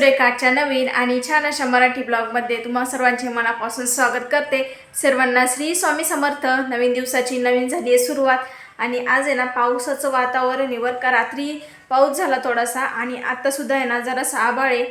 सुरेखाच्या नवीन आणि छान अशा मराठी ब्लॉगमध्ये तुम्हा सर्वांचे मनापासून स्वागत करते. सर्वांना श्री स्वामी समर्थ. नवीन दिवसाची नवीन झाली आहे सुरुवात. आणि आज आहे ना पावसाचं वातावरण आहे. का रात्री पाऊस झाला थोडासा आणि आत्तासुद्धा आहे ना जरासा आभाळ आहे.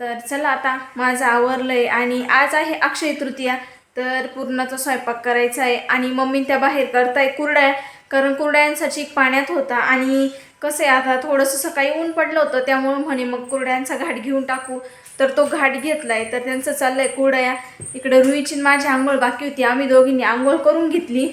तर चला आता माझं आवरलं आहे आणि आज आहे अक्षय तृतीया. तर पूर्णाचा स्वयंपाक करायचा आहे आणि मम्मी त्या बाहेर करताय कुरड्या. कारण कुरड्यांचा चीक पाण्यात होता आणि कसं आहे आता थोडंसं सकाळी ऊन पडलं होतं त्यामुळे म्हणे मग कुरड्यांचा घाट घेऊन टाकू. तर तो घाट घेतलाय तर त्यांचं चाललंय कुरड्या. इकडे रुईची माझी आंघोळ बाकी होती आम्ही दोघींनी आंघोळ करून घेतली.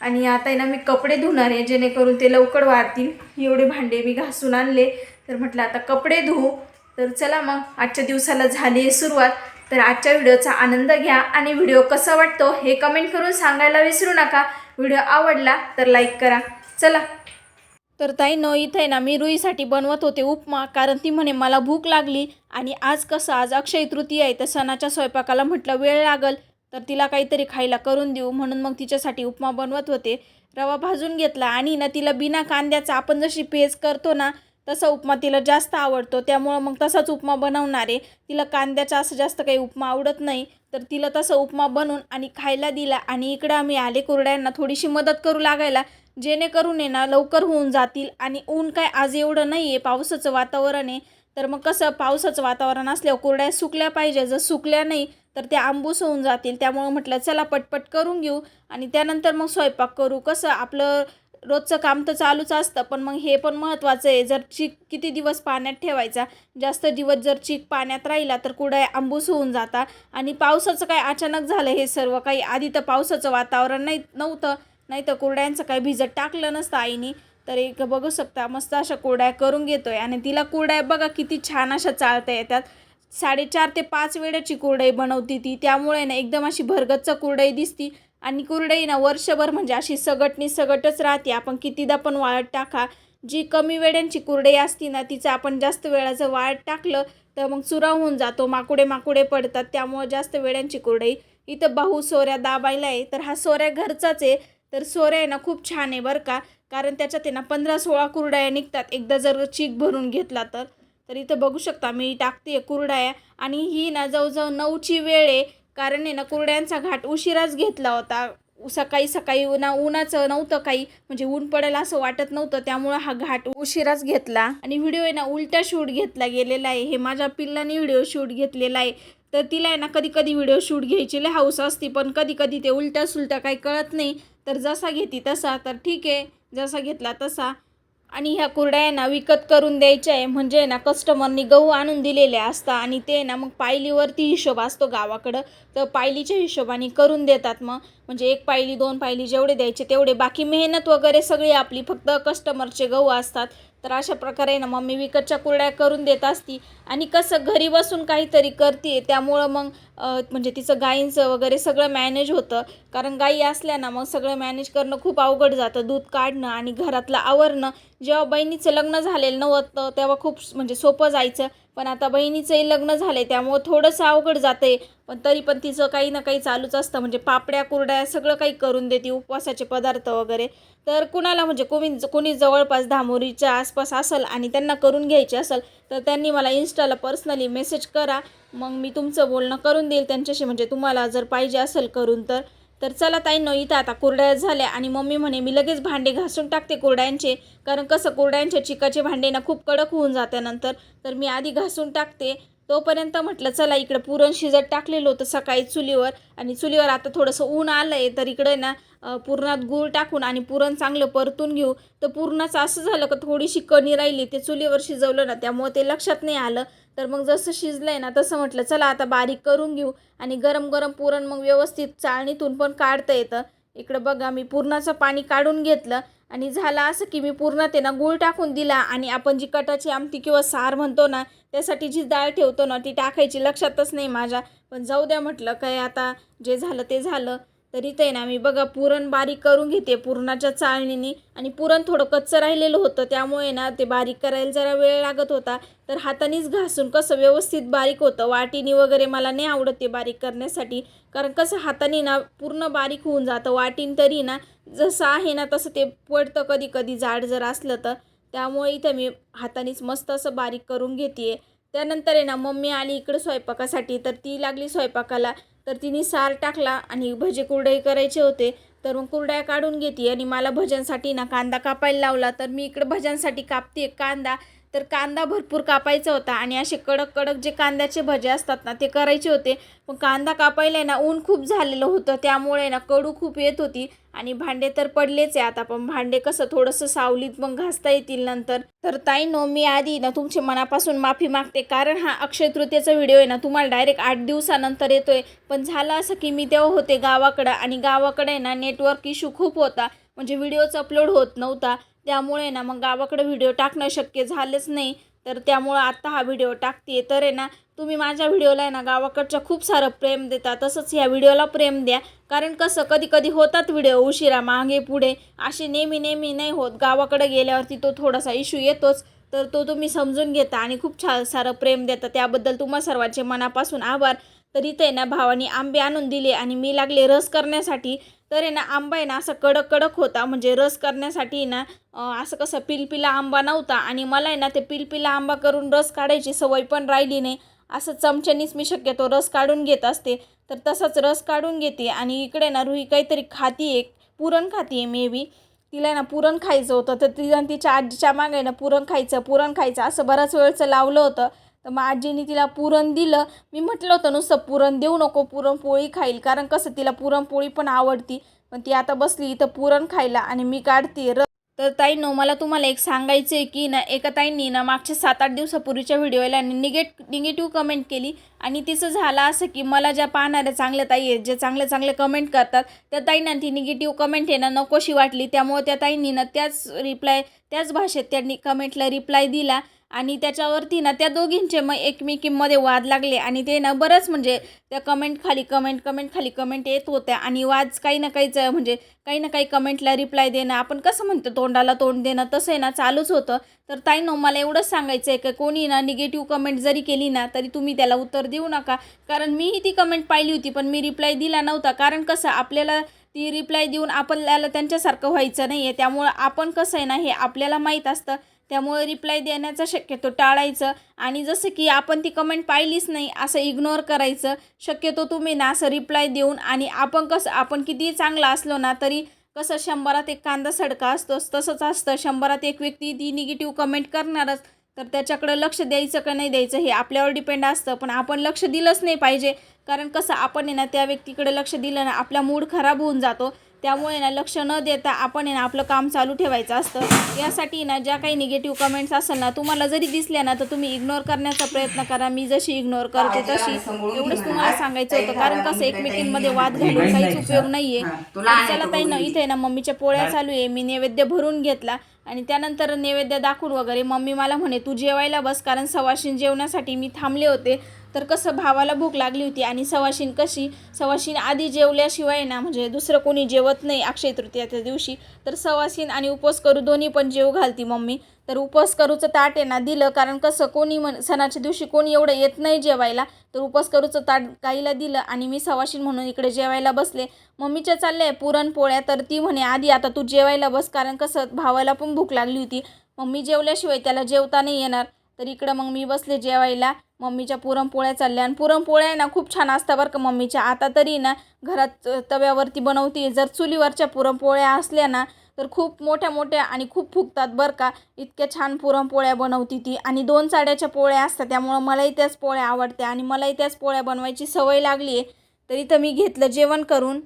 आणि आता आहे ना मी कपडे धुणार आहे जेणेकरून ते लवकर वाढतील एवढे भांडे मी घासून आणले. तर म्हटलं आता कपडे धुवू. तर चला मग आजच्या दिवसाला झाली आहे सुरुवात. तर आजच्या व्हिडिओचा आनंद घ्या आणि व्हिडिओ कसा वाटतो हे कमेंट करून सांगायला विसरू नका. व्हिडिओ आवडला तर लाईक करा. चला. तर ताई न इथं आहे ना मी रुईसाठी बनवत होते उपमा कारण ती म्हणे मला भूक लागली आणि आज कसं आज अक्षय तृतीय आहे तर सणाच्या स्वयंपाकाला म्हटलं वेळ लागल तर तिला काहीतरी खायला करून देऊ. म्हणून मग तिच्यासाठी उपमा बनवत होते. रवा भाजून घेतला आणि ना तिला बिना कांद्याचा आपण जशी पेज करतो ना तसा उपमा तिला जास्त आवडतो. त्यामुळं मग तसाच उपमा बनवणारे तिला कांद्याचा असं जास्त काही उपमा आवडत नाही तर तिला तसं उपमा बनवून आणि खायला दिला. आणि इकडं आम्ही आले कुरड्यांना थोडीशी मदत करू लागायला. जेणेकरून आहे ना लवकर होऊन जातील आणि ऊन काय आज एवढं नाही आहे पावसाचं वातावरण आहे. तर मग कसं पावसाचं वातावरण असल्यावर कुरड्या सुकल्या पाहिजे. जर सुकल्या नाही तर त्या आंबूस होऊन जातील. त्यामुळं म्हटलं चला पटपट करून घेऊ. आणि त्यानंतर मग स्वयंपाक करू. कसं आपलं रोजचं काम तर चालूच असतं पण मग हे पण महत्त्वाचं आहे. जर चीक किती दिवस पाण्यात ठेवायचा? जास्त दिवस जर चीक पाण्यात राहिला तर कुडाय आंबूस होऊन जाता. आणि पावसाचं काय अचानक झालं हे सर्व काही. आधी तर पावसाचं वातावरण नाही नव्हतं. नाही तर कुरड्यांचं काही भिजत टाकलं नसतं आईनी तर एक बघू शकता मस्त अशा कुरड्या करून घेतोय. आणि तिला कुरड्या बघा किती छान अशा चालता येतात. साडेचार ते पाच वेळाची कुरडई बनवती ती. त्यामुळे ना एकदम अशी भरगच्च कुरडई दिसती. आणि कुरडई ना वर्षभर म्हणजे अशी सगटनी सगटच राहते. आपण कितीदा पण वाळत टाका. जी कमी वेळ्यांची कुरडई असती ना तिचं आपण जास्त वेळाचं वाळत टाकलं तर मग चुरा होऊन जातो. माकुडे माकुडे पडतात. त्यामुळं जास्त वेळ्यांची कुरडई. इथं बाहू सोऱ्या दाबायला आहे तर हा सोऱ्या घरचाच आहे. तर सोऱ्या आहे ना खूप छान आहे बरं का. कारण त्याच्यात आहे ना पंधरा सोळा कुरडाया निघतात. एकदा जर चीक भरून घेतला तर. तर इथं बघू शकता मी टाकते कुरडाया. आणि ही ना जवळजवळ नऊची वेळ आहे. कारण आहे ना कुरड्यांचा घाट उशिराच घेतला होता. सकाळी सकाळी ना उन्हाचं नव्हतं काही. म्हणजे ऊन पडेल असं वाटत नव्हतं. त्यामुळं हा घाट उशिराच घेतला. आणि व्हिडिओ आहे ना उलटा शूट घेतला गेलेला आहे. हे माझ्या पिल्लाने व्हिडिओ शूट घेतलेला आहे. तर तिला आहे ना कधी कधी व्हिडिओ शूट घ्यायची लय हाऊस असते पण कधी कधी ते उलट्या सुलट्या काही कळत नाही. तर जसा घेती तसा तर ठीक आहे जसा घेतला तसा. आणि ह्या कुरड्या आहे ना विकत करून द्यायच्या आहे. म्हणजे ना कस्टमरनी गहू आणून दिलेले असतात आणि ते ना मग पायलीवरती हिशोब असतो गावाकडं. तर पायलीच्या हिशोबाने करून देतात मग. म्हणजे एक पायली दोन पायली जेवढे द्यायचे तेवढे. बाकी मेहनत वगैरे सगळी आपली. फक्त कस्टमरचे गहू असतात. तर अशा प्रकारे ना मम्मी विकतच्या कुरड्या करून देत असती. आणि कसं घरी बसून काहीतरी करते त्यामुळं मग म्हणजे तिचं गाईंचं वगैरे सगळं मॅनेज होतं. कारण गाई असल्या ना मग सगळं मॅनेज करणं खूप अवघड जातं. दूध काढणं आणि घरातलं आवरणं. जेव्हा बहिणीचं लग्न झालेलं नव्हतं तेव्हा खूप म्हणजे सोपं जायचं. पण आता बहिणीचंही लग्न झालं त्यामुळं थोडंसं अवघड जातं आहे पण तरी पण तिचं काही ना काही चालूच असतं. म्हणजे पापड्या कुरड्या सगळं काही करून देते उपवासाचे पदार्थ वगैरे. तर कुणाला म्हणजे कोणी कोणी जवळपास धामोरीच्या आसपास असेल आणि त्यांना करून घ्यायचे असेल तर त्यांनी मला इन्स्टाला पर्सनली मेसेज करा. मग मी तुमचं बोलणं करून देईल त्यांच्याशी. म्हणजे तुम्हाला जर पाहिजे असेल करून तर. तर चला ताई न इथं आता कुरड्या झाल्या आणि मम्मी म्हणे मी लगेच भांडे घासून टाकते कुरड्यांचे कारण कसं कुरड्यांच्या चिकाचे भांडे ना खूप कडक होऊन जात्यानंतर. तर मी आधी घासून टाकते तोपर्यंत म्हटलं चला इकडं पुरण शिजत टाकलेलं होतं सकाळी चुलीवर आणि चुलीवर आता थोडंसं ऊन आलं आहे तर इकडे ना पुरणात गूळ टाकून आणि पुरण चांगलं परतून घेऊ. तर पुरणाचं असं झालं का थोडीशी कणी राहिली ते चुलीवर शिजवलं ना त्यामुळे ते लक्षात नाही आलं. तर मग जसं शिजलं आहे ना तसं म्हटलं चला आता बारीक करून घेऊ आणि गरम गरम पुरण मग व्यवस्थित चाळणीतून पण काढता येतं. इकडं बघा मी पुरणाचं पाणी काढून घेतलं आणि झालं असं की मी पूर्ण ते ना गूळ टाकून दिला आणि आपण जी कटाची आमटी किंवा सार म्हणतो ना त्यासाठी जी डाळ ठेवतो ना ती टाकायची लक्षातच नाही माझ्या. पण जाऊ द्या म्हटलं काय आता जे झालं ते झालं. तरी ते ना मी बघा पुरण बारीक करून घेते पुरणाच्या चाळणीने. आणि पुरण थोडं कच्चं राहिलेलं होतं त्यामुळे ना ते बारीक करायला जरा वेळ लागत होता. तर हातानेच घासून कसं व्यवस्थित बारीक होतं. वाटीने वगैरे मला नाही आवडत ते बारीक करण्यासाठी. कारण कसं हाताने ना पूर्ण बारीक होऊन जातं. वाटीन तरी ना जसं आहे ना तसं ते पडतं कधी कधी जाड जर असलं तर. त्यामुळे इथं मी हातानेच मस्त असं बारीक करून घेते त्यानंतर आहे ना मम्मी आली इकडं स्वयंपाकासाठी. तर ती लागली स्वयंपाकाला. तर तिने सार टाकला आणि भजे कुरडई करायचे होते. तर मग कुरड्या काढून घेते आणि मला भज्यांसाठी ना कांदा कापायला लावला. तर मी इकडं भज्यांसाठी कापते कांदा. तर कांदा भरपूर कापायचा होता आणि असे कडक कडक जे कांद्याचे भजे असतात ना ते करायचे होते. पण कांदा कापायला आहे ना ऊन खूप झालेलं होतं त्यामुळे ना कडू खूप येत होती आणि भांडे तर पडलेच आहे. आता पण भांडे कसं थोडंसं सावलीत मग घासता येतील नंतर. तर ताई नो मी आधी ना तुमच्या मनापासून माफी मागते. कारण हा अक्षय तृतीयेचा व्हिडिओ आहे ना तुम्हाला डायरेक्ट आठ दिवसानंतर येतोय. पण झालं असं की मी तेव्हा होते गावाकडं आणि गावाकडे ना नेटवर्क इशू खूप होता. म्हणजे व्हिडिओच अपलोड होत नव्हता. त्यामुळे ना मग गावाकडे व्हिडिओ टाकणं शक्य झालंच नाही. तर त्यामुळं आत्ता हा व्हिडिओ टाकते तर आहे ना तुम्ही माझ्या व्हिडिओला आहे ना गावाकडच्या खूप सारं प्रेम देता. तसंच ह्या व्हिडिओला प्रेम द्या. कारण कसं कधी कधी होतात व्हिडिओ उशिरा मागे पुढे. असे नेहमी नेहमी नाही होत. गावाकडे गेल्यावरती तो थोडासा इश्यू येतोच. तर तो तुम्ही समजून घेता आणि खूप छान सारं प्रेम देता. त्याबद्दल तुम्हा सर्वांचे मनापासून आभार. तर इथे आहे ना भावानी आंबे आणून दिले आणि मी लागले रस करण्यासाठी. तर आहे ना आंबा आहे ना असा कडक कडक होता. म्हणजे रस करण्यासाठी ना असं कसं पिलपिला आंबा नव्हता. आणि मला आहे ना ते पिलपिला आंबा करून रस काढायची सवय पण राहिली नाही. असं चमच्यानीच मी शक्यतो रस काढून घेत असते. तर तसाच रस काढून घेते. आणि इकडे ना रुही काहीतरी खाती एक पुरण खाती आहे मे बी. तिला ना पुरण खायचं होतं. तर तिला तिच्या आजीच्या मागे ना पुरण खायचं पुरण खायचं असं बऱ्याच वेळचं लावलं होतं. तर मग आजीने तिला पुरण दिलं. मी म्हटलं होतं नुसतं पुरण देऊ नको पुरणपोळी खाईल. कारण कसं तिला पुरणपोळी पण आवडती. पण ती आता बसली इथं पुरण खायला आणि मी काढते. र तर ताईनो मला तुम्हाला एक सांगायचं आहे की ना एका ताईंनी ना मागच्या सात आठ दिवसापूर्वीच्या व्हिडिओला निगेट निगेटिव्ह कमेंट केली. आणि तिचं झालं असं की मला ज्या पाहणाऱ्या चांगल्या ताई आहेत जे चांगले चांगले कमेंट करतात त्या ताईंना ती निगेटिव्ह कमेंट आहे ना नकोशी वाटली. त्यामुळे त्या ताईंनी ना त्याच रिप्लाय त्याच भाषेत त्यांनी कमेंटला रिप्लाय दिला. आणि त्याच्यावरती ना त्या दोघींचे मग एकमेकींमध्ये वाद लागले आणि ते ना बरंच म्हणजे त्या कमेंट खाली कमेंट कमेंट खाली कमेंट येत होत्या आणि वाद काही ना काहीच म्हणजे काही ना काही कमेंटला रिप्लाय देणं आपण कसं म्हणतो तोंडाला तोंड देणं तसं आहे ना चालूच होतं. तर ताई नो मला एवढंच सांगायचं आहे की कोणी ना निगेटिव्ह कमेंट जरी केली ना तरी तुम्ही त्याला उत्तर देऊ नका. कारण मीही ती कमेंट पाहिली होती पण मी रिप्लाय दिला नव्हता. कारण कसं आपल्याला ती रिप्लाय देऊन आपल्याला त्यांच्यासारखं व्हायचं नाही आहे त्यामुळं आपण कसं आहे ना हे आपल्याला माहीत असतं. त्यामुळे रिप्लाय देण्याचा शक्यतो टाळायचं. आणि जसं की आपण ती कमेंट पाहिलीच नाही असं इग्नोर करायचं. शक्यतो तुम्ही ना असं रिप्लाय देऊन आणि आपण कसं आपण कितीही चांगला असलो ना तरी कसं शंभरात एक कांदा सडका असतोच तसंच असतं. शंभरात एक व्यक्ती ती निगेटिव्ह कमेंट करणारच. तर त्याच्याकडं लक्ष द्यायचं का नाही द्यायचं हे आपल्यावर डिपेंड असतं. पण आपण लक्ष दिलंच नाही पाहिजे. कारण कसं आपण आहे ना त्या व्यक्तीकडे लक्ष दिलं ना आपला मूड खराब होऊन जातो. त्यामुळे ना लक्ष न देता आपण आहे ना आपलं काम चालू ठेवायचं असतं. यासाठी ना ज्या काही निगेटिव्ह कमेंट्स असेल ना तुम्हाला जरी दिसल्या ना तर तुम्ही इग्नोर करण्याचा प्रयत्न करा. मी जशी इग्नोर करते तशी. एवढंच तुम्हाला सांगायचं होतं. कारण कसं एकमेकींमध्ये वाद घालून काहीच उपयोग नाहीये. चला ताई ना इथे ना मम्मीच्या पोळ्या चालू आहे. मी नैवेद्य भरून घेतला. आणि त्यानंतर नैवेद्य दाखवून वगैरे मम्मी मला म्हणे तू जेवायला बस कारण सवाशीन जेवण्यासाठी मी थांबले होते. तर कसं भावाला भूक लागली होती आणि सवाशीन कशी? सवाशीन आधी जेवल्याशिवाय ना म्हणजे दुसरं कोणी जेवत नाही अक्षय तृतीयाच्या दिवशी. तर सवाशीन आणि उपवास करू दोन्ही पण जेव घालती मम्मी. तर उपवास करूचं ताट आहे ना दिलं कारण कसं कोणी म्हण सणाच्या दिवशी कोणी एवढं येत नाही जेवायला. तर उपवास करूचं ताट गाईला दिलं आणि मी सवाशीन म्हणून इकडे जेवायला बसले. मम्मीच्या चालल्या पुरणपोळ्या तर ती म्हणे आधी आता तू जेवायला बस कारण कसं भावाला पण भूक लागली होती. मम्मी जेवल्याशिवाय त्याला जेवता नाही येणार. तर इकडं मग मी बसले जेवायला. मम्मीच्या पुरणपोळ्या चालल्या आणि पुरणपोळ्या आहे ना खूप छान असतात बरं का मम्मीच्या. आता तरी ना घरात तव्यावरती बनवते. जर चुलीवरच्या पुरणपोळ्या असल्या ना तर खूप मोठ्या मोठ्या आणि खूप फुगतात बरं का. इतक्या छान पुरणपोळ्या बनवती ती. आणि दोन चाड्याच्या पोळ्या असतात त्यामुळं मलाही त्याच पोळ्या आवडत्या. आणि मलाही त्याच पोळ्या बनवायची सवय लागली आहे तरी तर मी घेतलं जेवण करून.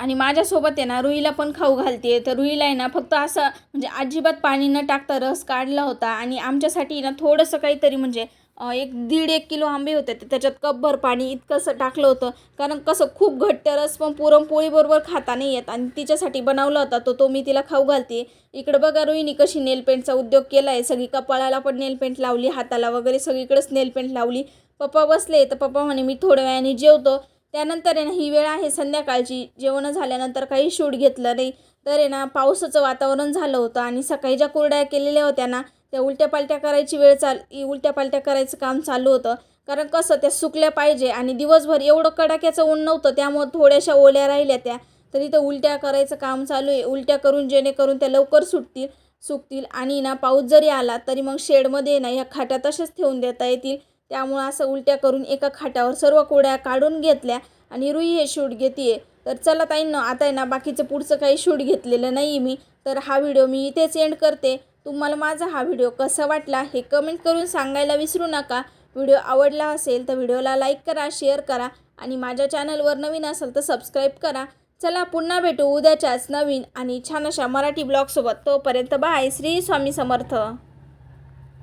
आणि माझ्यासोबत आहे ना रुईला पण खाऊ घालते तर रुईला आहे ना फक्त असं म्हणजे अजिबात पाणी न टाकता रस काढला होता. आणि आमच्यासाठी ना थोडंसं काहीतरी म्हणजे एक दीड एक किलो आंबे होते. तर त्याच्यात कपभर पाणी इतकंसं टाकलं होतं. कारण कसं खूप घट्ट रस पण पुरणपोळीबरोबर खाता नाही येत. आणि तिच्यासाठी बनवला होता तो तो मी तिला खाऊ घालते. इकडं बघा रोहिणी कशी नेलपेंटचा उद्योग केला आहे सगळी कपाळाला पण नेलपेंट लावली हाताला वगैरे सगळीकडेच नेलपेंट लावली. पप्पा बसले तर पप्पा म्हणे मी थोड्या वेळाने जेवतो. त्यानंतर आहे ना ही वेळ आहे संध्याकाळची. जेवण झाल्यानंतर काही शूट घेतलं नाही. तर आहे ना पावसाचं वातावरण झालं होतं आणि सकाळी ज्या कुरड्या केलेल्या होत्या ना त्या उलट्या पालट्या करायची वेळ चाल उलट्या पालट्या करायचं काम चालू होतं. कारण कसं त्या सुकल्या पाहिजे आणि दिवसभर एवढं कडाक्याचं ऊन नव्हतं. त्यामुळं थोड्याशा ओल्या राहिल्या त्या. तर त्या उलट्या करायचं काम चालू आहे. उलट्या करून जेणेकरून त्या लवकर सुटतील सुकतील. आणि ना पाऊस जरी आला तरी मग शेडमध्ये ना ह्या खाट्या तशाच ठेवून देता येतील. त्यामुळं असं उलट्या करून एका खाट्यावर सर्व कोड्या काढून घेतल्या आणि रुई हे शूट घेते तर चला ताईंनो आता आहे ना बाकीचं पुढचं काही शूट घेतलेलं नाही मी. तर हा व्हिडिओ मी इथेच एंड करते. तुम्हाला माझा हा व्हिडिओ कसा वाटला हे कमेंट करून सांगायला विसरू नका. व्हिडिओ आवडला असेल तर व्हिडिओला लाईक करा शेअर करा आणि माझ्या चॅनलवर नवीन असेल तर सबस्क्राईब करा. चला पुन्हा भेटू उद्याच्याच नवीन आणि छान अशा मराठी ब्लॉगसोबत तोपर्यंत बाय श्री स्वामी समर्थ.